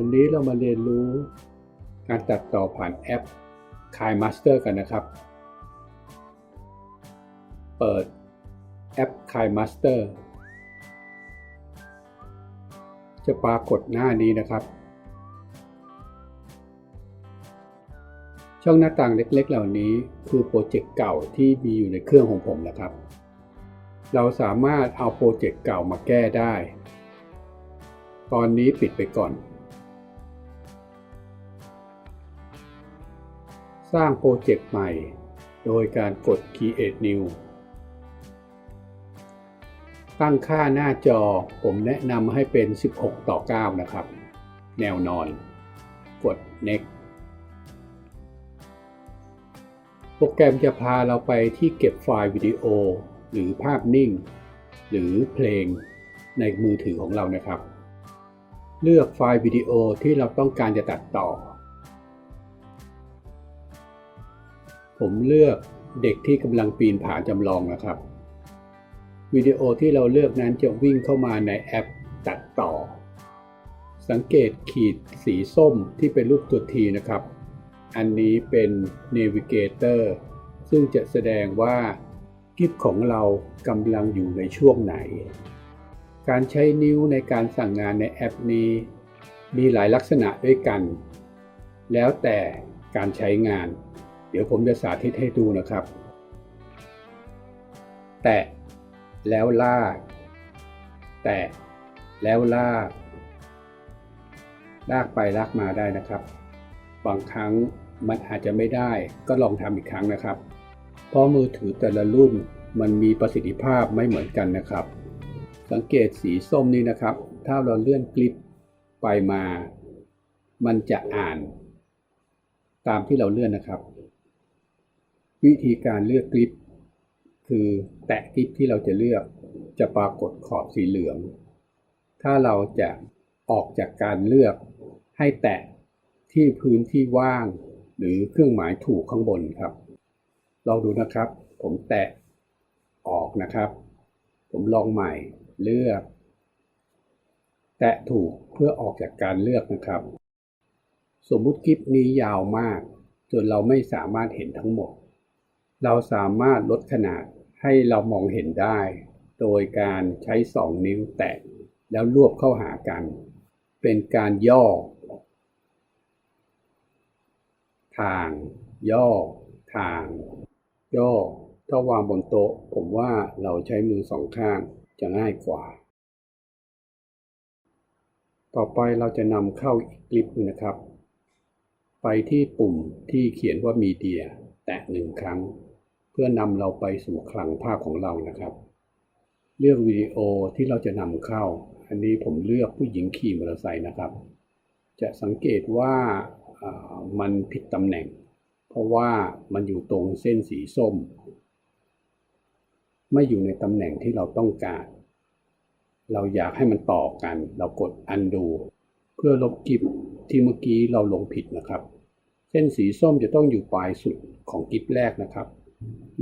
วันนี้เรามาเรียนรู้การตัดต่อผ่านแอป k i Master กันนะครับ เปิดแอป k i Master จะปรากฏหน้านี้นะครับ ช่องหน้าต่างเล็กๆ เหล่านี้คือโปรเจกต์เก่าที่มีอยู่ในเครื่องของผมนะครับ เราสามารถเอาโปรเจกต์เก่ามาแก้ได้ ตอนนี้ปิดไปก่อน สร้างโปรเจกต์ใหม่ โดยการกด Create New ตั้งค่าหน้าจอผมแนะนำให้เป็น 16 ต่อ 9 นะครับ แนวนอน กด Next โปรแกรมจะพาเราไปที่เก็บไฟล์วิดีโอ หรือภาพนิ่ง หรือเพลงในมือถือของเรานะครับ เลือกไฟล์วิดีโอที่เราต้องการจะตัดต่อ ผมเลือกเด็กที่กำลังปีนผาจำลองนะครับ วิดีโอที่เราเลือกนั้นจะวิ่งเข้ามาในแอปตัดต่อ สังเกตขีดสีส้มที่เป็นรูปตัวทีนะครับ อันนี้เป็น Navigator ซึ่งจะแสดงว่าคลิปของเรากำลังอยู่ในช่วงไหน การใช้นิ้วในการสั่งงานในแอปนี้ มีหลายลักษณะด้วยกัน แล้วแต่การใช้งาน เดี๋ยวผมจะสาธิตให้ดูนะครับ แตะแล้วลาก แตะแล้วลาก ลากไปลากมาได้นะครับ บางครั้งมันอาจจะไม่ได้ก็ลองทำอีกครั้งนะครับ เพราะมือถือแต่ละรุ่นมันมีประสิทธิภาพไม่เหมือนกันนะครับ สังเกตสีส้มนี้นะครับ ถ้าเราเลื่อนคลิปไปมา มันจะอ่าน ตามที่เราเลื่อนนะครับ วิธีการเลือกคลิปคือแตะคลิปที่เราจะเลือกจะปรากฏขอบสีเหลือง ถ้าเราจะออกจากการเลือกให้แตะที่พื้นที่ว่าง หรือเครื่องหมายถูกข้างบนครับ ลองดูนะครับ ผมแตะออกนะครับ ผมลองใหม่เลือก แตะถูกเพื่อออกจากการเลือกนะครับ สมมุติคลิปนี้ยาวมาก จนเราไม่สามารถเห็นทั้งหมด เราสามารถลดขนาดให้เรามองเห็นได้ โดยการใช้สองนิ้วแตะแล้วรวบเข้าหากัน เป็นการย่อ ทาง ย่อ ทาง ย่อ ถ้าวางบนโต๊ะ ผมว่าเราใช้มือสองข้างจะง่ายกว่า ต่อไปเราจะนำเข้าอีกคลิปหนึงนะครับ ไปที่ปุ่มที่เขียนว่ามีเดีย แตะหนึ่งครั้ง พื่อนำเราไปสู่คลังภาพของเรานะครับ เลือกวิดีโอที่เราจะนำเข้า อันนี้ผมเลือกผู้หญิงขี่มอเตอร์ไซค์นะครับ จะสังเกตว่ามันผิดตำแหน่ง เพราะว่ามันอยู่ตรงเส้นสีส้ม ไม่อยู่ในตำแหน่งที่เราต้องการ เราอยากให้มันต่อกัน เรากด undo เพื่อลบคลิปที่เมื่อกี้เราลงผิดนะครับ เส้นสีส้มจะต้องอยู่ปลายสุดของคลิปแรกนะครับ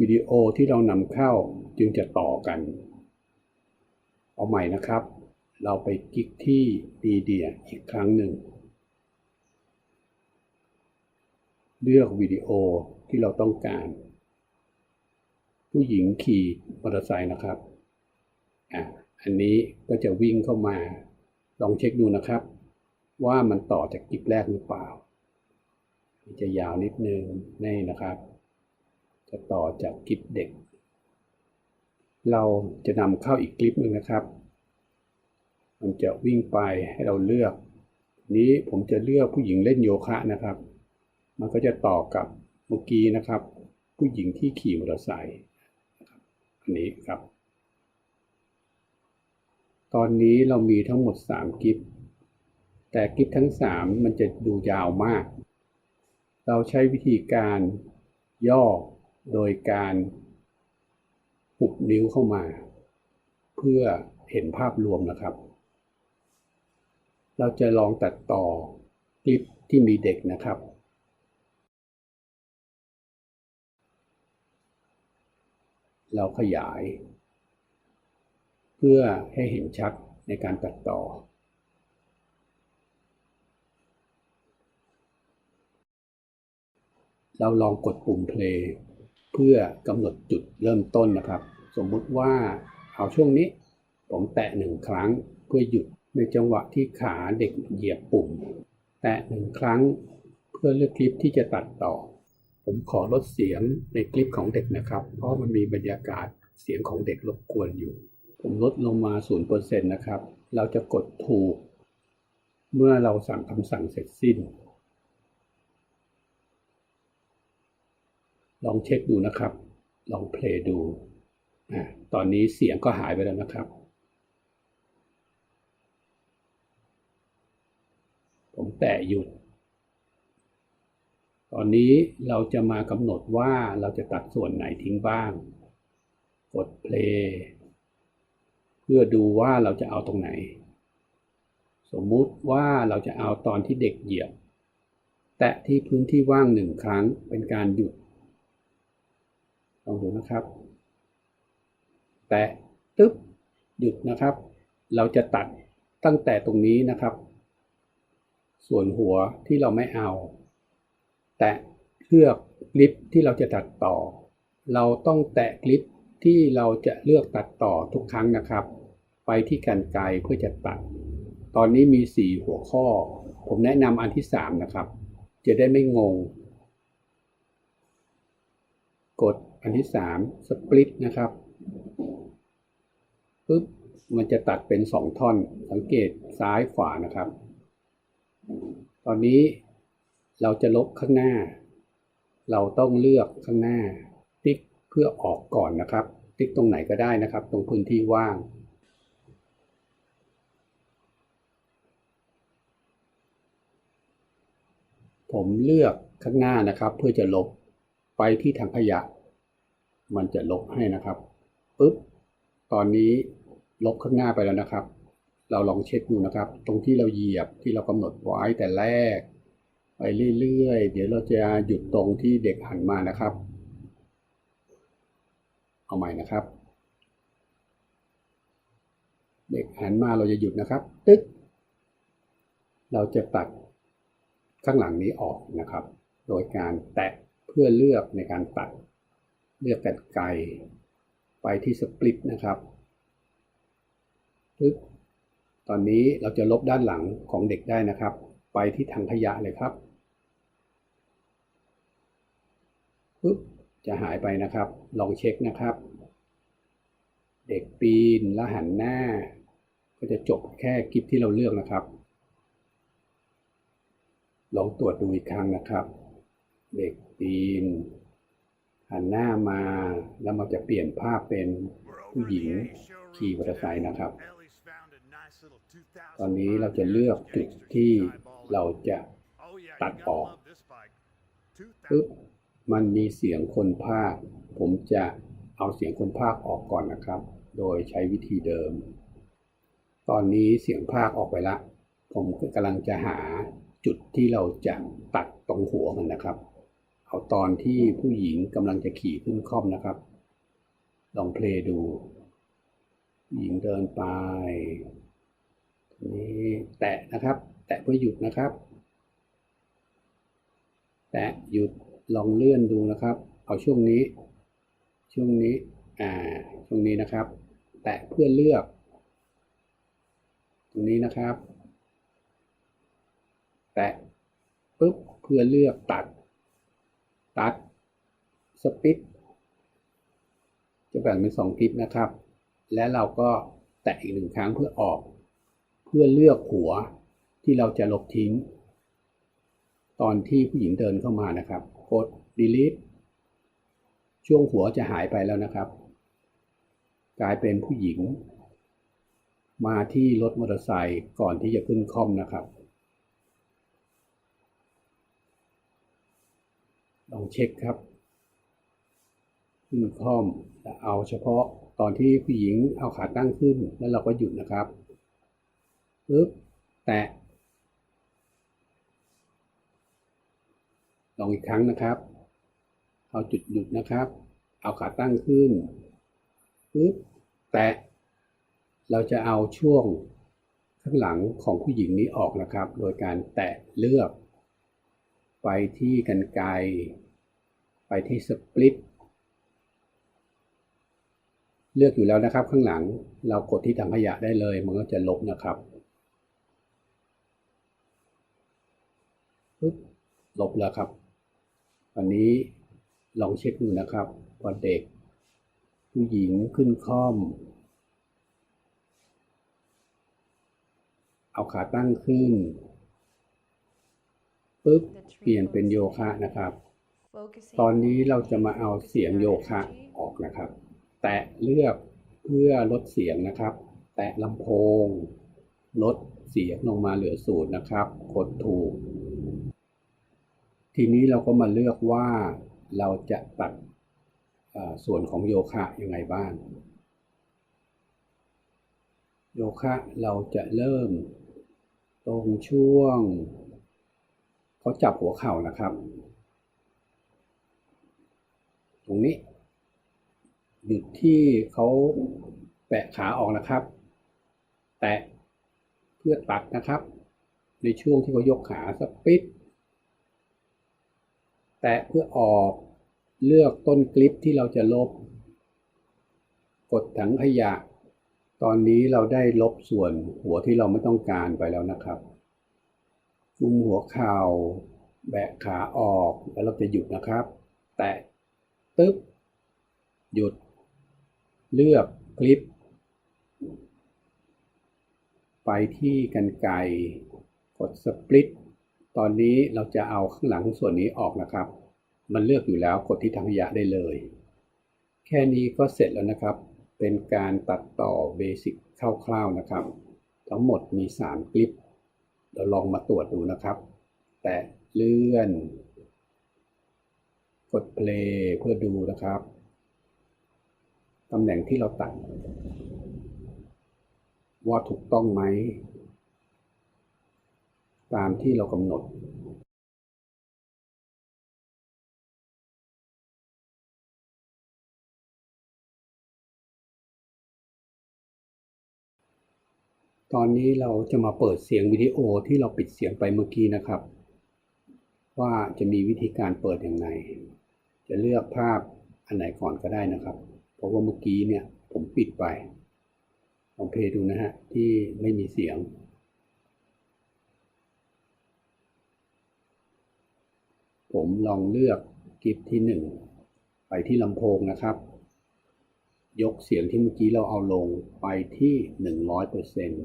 วิดีโอที่เรานำเข้าจึงจะต่อกัน เอาใหม่นะครับ เราไปคลิกที่มีเดียอีกครั้งหนึ่ง เลือกวิดีโอที่เราต้องการ ผู้หญิงขี่มอเตอร์ไซค์นะครับอะอันนี้ก็จะวิ่งเข้ามา ลองเช็คดูนะครับ ว่ามันต่อจากคลิปแรกหรือเปล่า จะยาวนิดนึงนี่นะครับ จะต่อจากคลิปเด็ก เราจะนำเข้าอีกคลิปหนึ่งนะครับ มันจะวิ่งไปให้เราเลือก นี้ผมจะเลือกผู้หญิงเล่นโยคะนะครับ มันก็จะต่อกับเมื่อกี้นะครับ ผู้หญิงที่ขี่มอเตอร์ไซค์อันนี้ครับ ตอนนี้เรามีทั้งหมด 3 กิฟแต่กิฟทั้ง 3 มันจะดูยาวมาก เราใช้วิธีการย่อ โดยการปุบนิ้วเข้ามา เพื่อเห็นภาพรวมนะครับ เราจะลองตัดต่อคลิปที่มีเด็กนะครับ เราขยาย เพื่อให้เห็นชัดในการตัดต่อเราลองกดปุ่ม play เพื่อกำหนดจุดเริ่มต้นนะครับ สมมุติว่าเอาช่วงนี้ ผมแตะหนึ่งครั้งเพื่อหยุดในจังหวะที่ขาเด็กเหยียบปุ่ม แตะหนึ่งครั้งเพื่อเลือกคลิปที่จะตัดต่อ ผมขอลดเสียงในคลิปของเด็กนะครับ เพราะมันมีบรรยากาศเสียงของเด็กรบกวนอยู่ ผมลดลงมา 0%นะครับ เราจะกดถูก เมื่อเราสั่งคำสั่งเสร็จสิ้น ลองเช็คดูนะครับ ลองเพลย์ดูอ่าตอนนี้เสียงก็หายไปแล้วนะครับ ผมแตะหยุด ตอนนี้เราจะมากำหนดว่าเราจะตัดส่วนไหนทิ้งบ้าง กดเพลย์เพื่อดูว่าเราจะเอาตรงไหน สมมุติว่าเราจะเอาตอนที่เด็กเหยียบ แตะที่พื้นที่ว่างหนึ่งครั้งเป็นการหยุด ลองดูนะครับ แตะตึ๊บหยุดนะครับ เราจะตัดตั้งแต่ตรงนี้นะครับ ส่วนหัวที่เราไม่เอา แตะเลือกคลิปที่เราจะตัดต่อ เราต้องแตะคลิปที่เราจะเลือกตัดต่อทุกครั้งนะครับ ไปที่กันไกรเพื่อจะตัด ตอนนี้มี 4 หัวข้อ ผมแนะนำอันที่ 3 นะครับ จะได้ไม่งง กดอันที่3 split นะครับปึ๊บมันจะตัดเป็น2ท่อน สังเกตซ้ายขวานะครับ ตอนนี้เราจะลบข้างหน้า เราต้องเลือกข้างหน้า ติ๊กเพื่อออกก่อนนะครับ ติ๊กตรงไหนก็ได้นะครับ ตรงพื้นที่ว่าง ผมเลือกข้างหน้านะครับ เพื่อจะลบ ไปที่ถังขยะ มันจะลบให้นะครับปึ๊บตอนนี้ลบข้างหน้าไปแล้วนะครับ เราลองเช็คดูนะครับ ตรงที่เราเหยียบที่เรากำหนดไว้แต่แรก ไปเรื่อยๆ เดี๋ยวเราจะหยุดตรงที่เด็กหันมานะครับ เอาใหม่นะครับ เด็กหันมาเราจะหยุดนะครับ ตึ๊กเราจะตัดข้างหลังนี้ออกนะครับ โดยการแตะ พื่อเลือกในการตัด เลือกกันไกลไปที่สปลิตนะครับปึ๊บตอนนี้เราจะลบด้านหลังของเด็กได้นะครับ ไปที่ถังขยะเลยครับปึ๊บจะหายไปนะครับ ลองเช็คนะครับ เด็กปีนแล้วหันหน้า ก็จะจบแค่คลิปที่เราเลือกนะครับ ลองตรวจดูอีกครั้งนะครับ เด็กปีน หันหน้ามาแล้วมันจะเปลี่ยนภาพเป็นผู้หญิงขี่มอเตอร์ไซค์นะครับ ตอนนี้เราจะเลือกจุดที่เราจะตัดออกปึ๊บมันมีเสียงคนภาค ผมจะเอาเสียงคนภาคออกก่อนนะครับ โดยใช้วิธีเดิม ตอนนี้เสียงภาคออกไปละ ผมกำลังจะหาจุดที่เราจะตัดตรงหัวมันนะครับ เอาตอนที่ผู้หญิงกำลังจะขี่ขึ้นคล่อมนะครับ ลองเพลย์ดู หญิงเดินไปนี้แตะนะครับ แตะเพื่อหยุดนะครับ แตะหยุดลองเลื่อนดูนะครับ เอาช่วงนี้ ช่วงนี้อ่าช่วงนี้นะครับ แตะเพื่อเลือก ตรงนี้นะครับ แตะปุ๊บเพื่อเลือกตัด ตัดสปิดจะแบ่งเป็นสองคลิปนะครับ และเราก็แตะอีกหนึ่งครั้งเพื่อออก เพื่อเลือกหัวที่เราจะลบทิ้ง ตอนที่ผู้หญิงเดินเข้ามานะครับ กด delete ช่วงหัวจะหายไปแล้วนะครับ กลายเป็นผู้หญิง มาที่รถมอเตอร์ไซค์ก่อนที่จะขึ้นคอมนะครับ ลองเช็คครับขึ้นคล่อมแต่เอาเฉพาะตอนที่ผู้หญิงเอาขาตั้งขึ้นแล้วเราก็หยุดนะครับปึ๊บแตะลองอีกครั้งนะครับ เอาจุดหยุดนะครับ เอาขาตั้งขึ้นปึ๊บแตะเราจะเอาช่วงข้างหลังของผู้หญิงนี้ออกนะครับ โดยการแตะเลือก ไปที่กันไกร ไปที่สปลิตเลือกอยู่แล้วนะครับ ข้างหลังเรากดที่ถังขยะได้เลย มันก็จะลบนะครับปึ๊บลบแล้วครับ วันนี้ลองเช็คดูนะครับว่าเด็ก ผู้หญิงขึ้นค่อม เอาขาตั้งขึ้นปึ๊บเปลี่ยนเป็นโยคะนะครับ ตอนนี้เราจะมาเอาเสียงโยคะออกนะครับ แตะเลือกเพื่อลดเสียงนะครับ แตะลำโพง ลดเสียงลงมาเหลือศูนย์นะครับกดถูก ทีนี้เราก็มาเลือกว่าเราจะตัดส่วนของโยคะยังไงบ้าง โยคะเราจะเริ่มตรงช่วง เขาจับหัวเข่านะครับ ตรงนี้หยุดที่เขาแปะขาออกนะครับ แตะเพื่อตัดนะครับ ในช่วงที่เขายกขาสปิดแตะเพื่อออกเลือกต้นคลิปที่เราจะลบ กดถังขยะ ตอนนี้เราได้ลบส่วนหัวที่เราไม่ต้องการไปแล้วนะครับกุมหัวเข่าแบะขาออกแล้วเราจะหยุดนะครับ แตะ ตึ๊บ หยุด เลือกคลิป ไปที่กันไกรกดสปลิตตอนนี้เราจะเอาข้างหลังส่วนนี้ออกนะครับ มันเลือกอยู่แล้วกดที่ถังขยะได้เลย แค่นี้ก็เสร็จแล้วนะครับ เป็นการตัดต่อเบสิกคร่าวๆนะครับ ทั้งหมดมี 3 คลิป เราลองมาตรวจดูนะครับ แต่เลื่อน กดเพลย์เพื่อดูนะครับ ตำแหน่งที่เราตัด ว่าถูกต้องไหม ตามที่เรากำหนดตอนนี้เราจะมาเปิดเสียงวิดีโอที่เราปิดเสียงไปเมื่อกี้นะครับ ว่าจะมีวิธีการเปิดอย่างไร จะเลือกภาพอันไหนก่อนก็ได้นะครับ เพราะว่าเมื่อกี้เนี่ยผมปิดไปลองเพลย์ดูนะฮะ ที่ไม่มีเสียง ผมลองเลือกกิฟที่หนึ่งไปที่ลำโพงนะครับ ยกเสียงที่เมื่อกี้เราเอาลงไปที่หนึ่งร้อยเปอร์เซ็นต์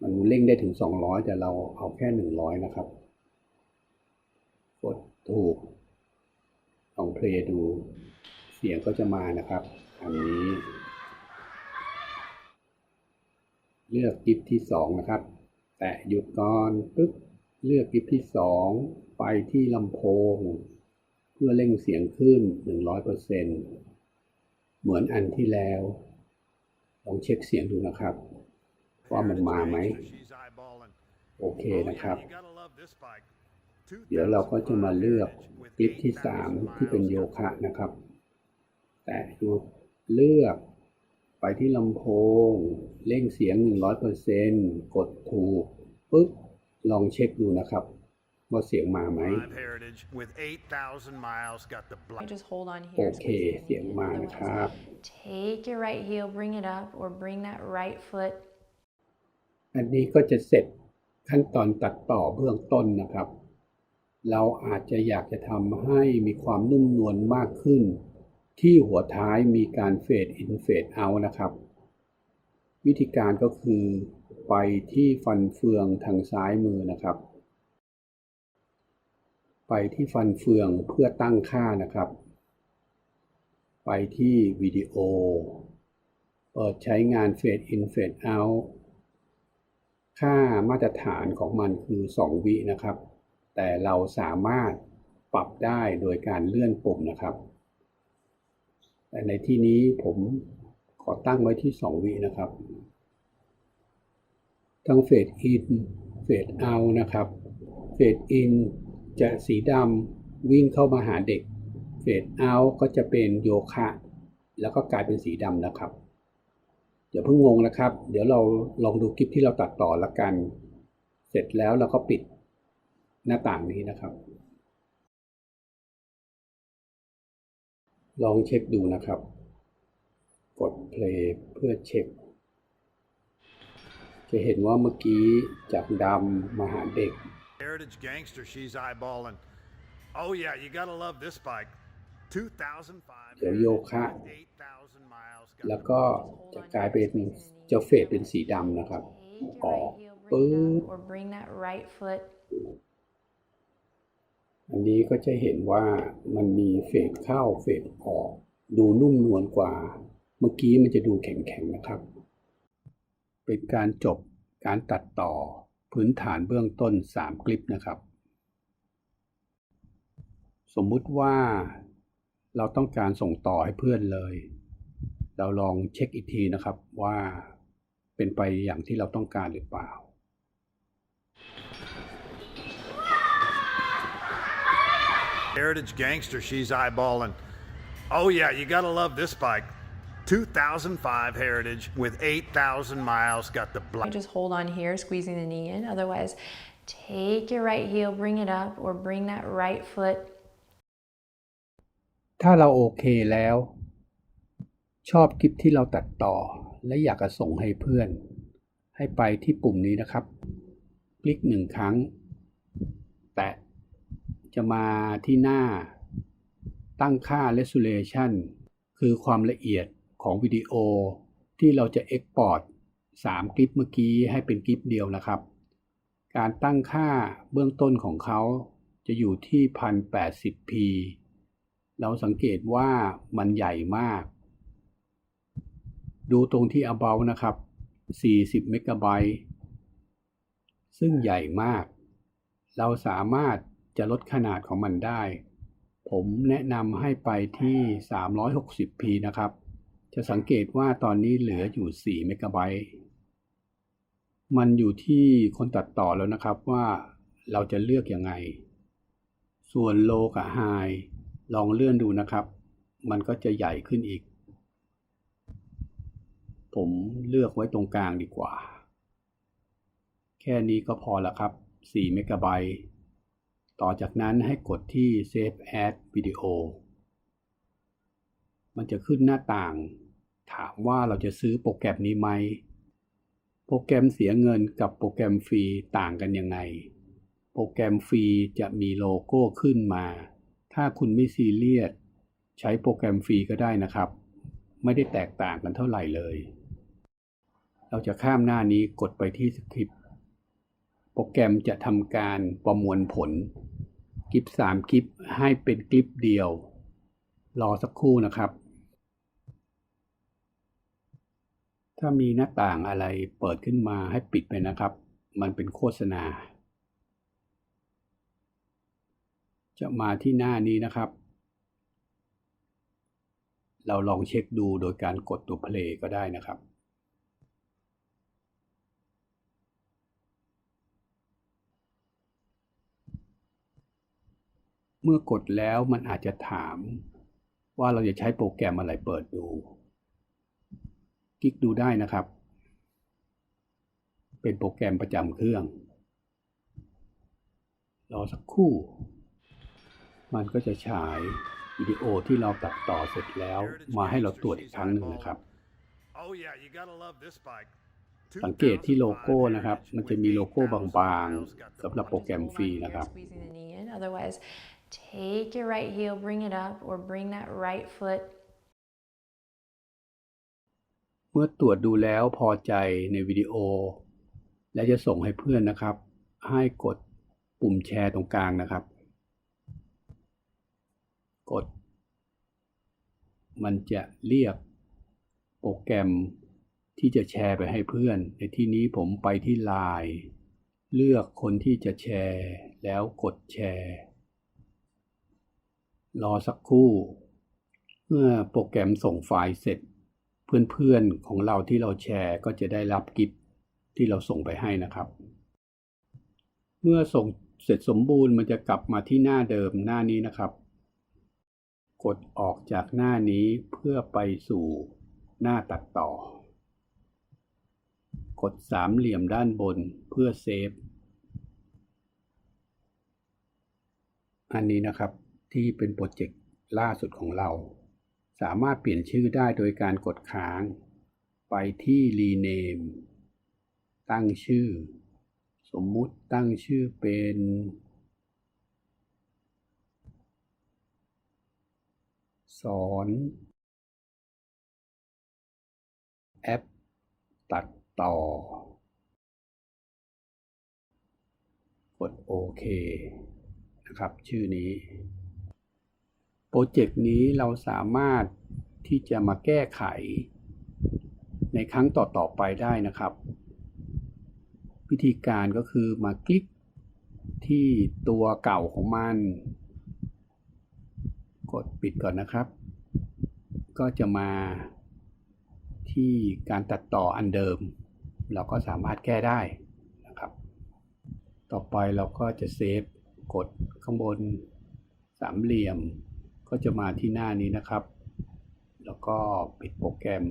มันเร่งได้ถึงสองร้อยแต่เราเอาแค่หนึ่งร้อยนะครับ กดถูก ลองเพลดู เสียงก็จะมานะครับอันนี้ เลือกกิฟที่สองนะครับ แตะหยุดก่อนปึ๊บเลือกกิฟที่สองไปที่ลำโพง เพื่อเร่งเสียงขึ้นหนึ่งร้อยเปอร์เซนต์เหมือนอันที่แล้วลองเช็คเสียงดูนะครับ ว่ามันมาไหม โอเคนะครับ เดี๋ยวเราก็จะมาเลือกคลิปที่ 3 ที่เป็นโยคะนะครับ แต่หยุดเลือกไปที่ลำโพง เร่งเสียง 100%กดถูกปึ๊บลองเช็คดูนะครับ ว่าเสียงมาไหม Live heritage with 8,000 miles got the You black. just hold on โอ here. เค squeeze it in เสียง here. มา Other นะ ones. ครับ Take your right heel, bring it up, or bring that right foot อันนี้ก็จะเสร็จขั้นตอนตัดต่อเบื้องต้นนะครับ เราอาจจะอยากจะทำให้มีความนุ่มนวลมากขึ้น ที่หัวท้ายมีการเฟดอินเฟดเอานะครับ วิธีการก็คือไปที่ฟันเฟืองทางซ้ายมือนะครับ ไปที่ฟันเฟืองเพื่อตั้งค่านะครับ ไปที่วิดีโอ เปิดใช้งานเฟดอินเฟดเอาค่ามาตรฐานของมันคือ 2 วินะครับ แต่เราสามารถปรับได้โดยการเลื่อนปุ่มนะครับ แต่ในที่นี้ผมขอตั้งไว้ที่ 2 วินะครับ ทั้งเฟดอินเฟดเอานะครับ เฟดอินจะสีดำวิ่งเข้ามาหาเด็ก เฟดเอาก็จะเป็นโยคะ แล้วก็กลายเป็นสีดำนะครับอย่าเพิ่งงงนะครับ เดี๋ยวเราลองดูคลิปที่เราตัดต่อละกัน เสร็จแล้วเราก็ปิด หน้าต่างนี้นะครับ ลองเช็คดูนะครับ กด play เพื่อเช็ค จะเห็นว่าเมื่อกี้จากดำมาหาเด็ก Heritage Gangster, she's eyeballing. Oh, yeah, you gotta love this bike. 2005. เดี๋ยวโยคะ8,000 miles. got แล้ว the ก็จะกลายเป็นจะเฟดเป็นสีดำนะครับ Take อ your อก right heel, ปึ๊ bring it บ up, or bring that right foot อันนี้ก็จะเห็นว่ามันมีเฟดเข้าเฟดออก ดูนุ่มนวลกว่า เมื่อกี้มันจะดูแข็งๆนะครับ เป็นการจบการตัดต่อพื้นฐานเบื้องต้น 3 คลิปนะครับ สมมุติว่าเราต้องการส่งต่อให้เพื่อนเลย เราลองเช็คอีกทีนะครับว่าเป็นไปอย่างที่เราต้องการหรือเปล่า Heritage Gangster, she's eyeballing. Oh, yeah, you gotta love this bike. 2005 Heritage with 8,000 miles. Got the black. just hold on here squeezing the knee in otherwise take your right heel bring it up or bring that right foot ถ้าเราโอเคแล้ว ชอบคลิปที่เราตัดต่อ และอยากจะส่งให้เพื่อน ให้ไปที่ปุ่มนี้นะครับ คลิกหนึ่งครั้ง แตะ จะมาที่หน้า ตั้งค่า resolution คือความละเอียดของวิดีโอ ที่เราจะ Export 3 คลิปเมื่อกี้ให้เป็นคลิปเดียวนะครับ การตั้งค่าเบื้องต้นของเขาจะอยู่ที่ 1080p เราสังเกตว่ามันใหญ่มาก ดูตรงที่ about นะครับ 40 เมกะไบต์ซึ่งใหญ่มาก เราสามารถ จะลดขนาดของมันได้ ผมแนะนำให้ไปที่ 360p นะครับ จะสังเกตว่าตอนนี้เหลืออยู่ 4 เมกะไบต์ มันอยู่ที่คนตัดต่อแล้วนะครับว่าเราจะเลือกยังไง ส่วนโลกับไฮลองเลื่อนดูนะครับ มันก็จะใหญ่ขึ้นอีก ผมเลือกไว้ตรงกลางดีกว่า แค่นี้ก็พอละครับ 4 เมกะไบต์ ต่อจากนั้นให้กดที่ Save As Video มันจะขึ้นหน้าต่าง ถามว่าเราจะซื้อโปรแกรมนี้ไหม โปรแกรมเสียเงินกับโปรแกรมฟรีต่างกันยังไง โปรแกรมฟรีจะมีโลโก้ขึ้นมา ถ้าคุณไม่ซีเรียสใช้โปรแกรมฟรีก็ได้นะครับ ไม่ได้แตกต่างกันเท่าไหร่เลย เราจะข้ามหน้านี้กดไปที่สคริปต์ โปรแกรมจะทำการประมวลผลคลิป 3 คลิปให้เป็นคลิปเดียว รอสักครู่นะครับ ถ้ามีหน้าต่างอะไรเปิดขึ้นมาให้ปิดไปนะครับ มันเป็นโฆษณา จะมาที่หน้านี้นะครับ เราลองเช็คดูโดยการกดตัว play ก็ได้นะครับ เมื่อกดแล้วมันอาจจะถาม ว่าเราจะใช้โปรแกรมอะไรเปิดดู คลิกดูได้นะครับ เป็นโปรแกรมประจำเครื่อง รอสักครู่ มันก็จะฉายวิดีโอที่เราตัดต่อเสร็จแล้วมาให้เราตรวจอีกครั้งหนึ่งนะครับ Oh, yeah, you gotta love this bike. สังเกตที่โลโก้นะครับ มันจะมีโลโก้บางๆสำหรับโปรแกรมฟรีนะครับ Take your right heel bring it up or bring that right foot เมื่อตรวจดูแล้วพอใจในวิดีโอ และจะส่งให้เพื่อนนะครับ ให้กดปุ่มแชร์ตรงกลางนะครับ กด มันจะเรียกโปรแกรมที่จะแชร์ไปให้เพื่อน ในที่นี้ผมไปที่ไลน์เลือกคนที่จะแชร์ แล้วกดแชร์ รอสักครู่ เมื่อโปรแกรมส่งไฟล์เสร็จ เพื่อนๆของเราที่เราแชร์ก็จะได้รับกิฟต์ที่เราส่งไปให้นะครับ เมื่อส่งเสร็จสมบูรณ์มันจะกลับมาที่หน้าเดิมหน้านี้นะครับ กดออกจากหน้านี้เพื่อไปสู่หน้าตัดต่อ กดสามเหลี่ยมด้านบนเพื่อเซฟ อันนี้นะครับ ที่เป็นโปรเจกต์ล่าสุดของเรา สามารถเปลี่ยนชื่อได้โดยการกดค้าง ไปที่ rename ตั้งชื่อ สมมุติตั้งชื่อเป็น สอนแอปตัดต่อ กดโอเคนะครับ ชื่อนี้ รเจกต์นี้เราสามารถที่จะมาแก้ไข ในครั้งต่อๆไปได้นะครับ วิธีการก็คือมาคลิกที่ตัวเก่าของมัน กดปิดก่อนนะครับ ก็จะมาที่การตัดต่ออันเดิม เราก็สามารถแก้ได้นะครับ ต่อไปเราก็จะเซฟกดข้างบนสามเหลี่ยม ก็จะมาที่หน้านี้นะครับ แล้วก็ปิดโปรแกรม